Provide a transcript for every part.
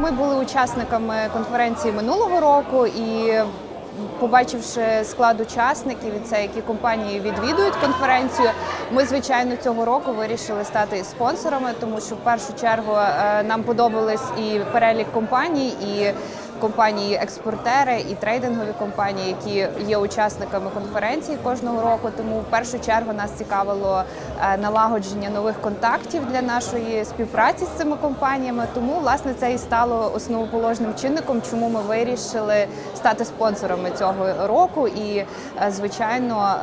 Ми були учасниками конференції минулого року і. Побачивши склад учасників це, які компанії відвідують конференцію, ми звичайно цього року вирішили стати спонсорами, тому що в першу чергу е, нам подобались і перелік компаній, і компанії-експортери, і трейдингові компанії, які є учасниками конференції кожного року. Тому в першу чергу нас цікавило е, налагодження нових контактів для нашої співпраці з цими компаніями. Тому власне це і стало основоположним чинником, чому ми вирішили стати спонсорами цього року. І е, звичайно.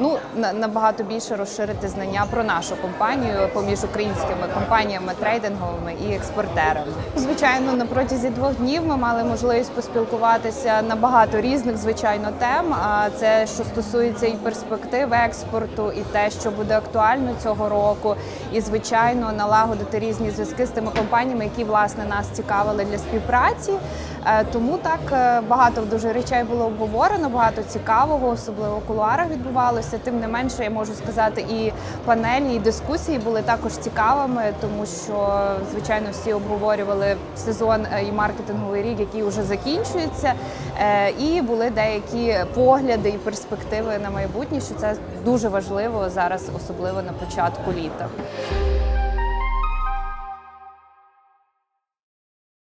Ну на- набагато більше розширити знання про нашу компанію поміж українськими компаніями, трейдинговими і експортерами. Звичайно, на протязі двох днів ми мали можливість поспілкуватися на багато різних звичайно тем. А це що стосується і перспектив експорту, і те, що буде актуально цього року, і звичайно налагодити різні зв'язки з тими компаніями, які власне нас цікавили для співпраці. Е, Тому так е, багато дуже речей було обговорено, багато цікавого, особливо в кулуарах відбувалося. Тим не менше, я можу сказати, і панелі, і дискусії були також цікавими, тому що звичайно всі обговорювали сезон е, і маркетинговий рік, який вже закінчується. І були деякі погляди і перспективи на майбутнє, що це дуже важливо зараз, особливо на початку літа.